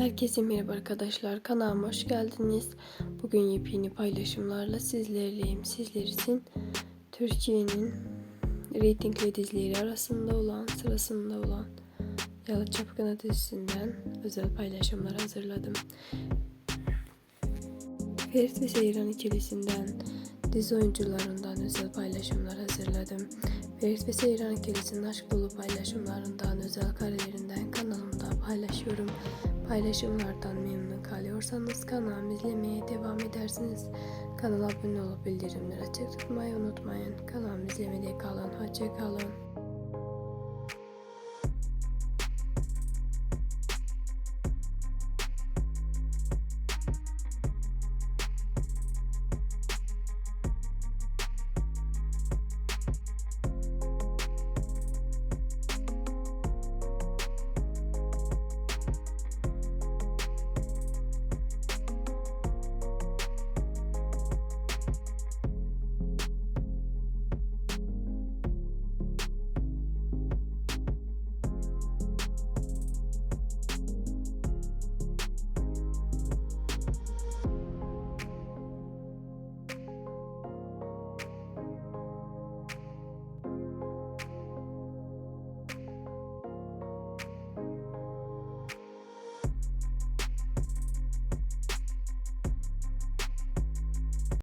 Herkese merhaba arkadaşlar. Kanalıma hoş geldiniz. Bugün yepyeni paylaşımlarla sizlerleyim. Sizler için Türkiye'nin reytingli dizileri arasında olan, sırasında olan Yalı Çapkını dizisinden özel paylaşımlar hazırladım. Ferit ve Seyran ikilisinden dizi oyuncularından özel paylaşımlar hazırladım. Ferit ve Seyran ikilisinin aşk dolu paylaşımlarından, özel karelerinden kanalımda paylaşıyorum. Paylaşımlardan memnun kalıyorsanız kanalımı izlemeye devam edersiniz. Kanala abone olup bildirimleri açık tutmayı unutmayın. Kanalımı izlemede kalın. Hoşça kalın.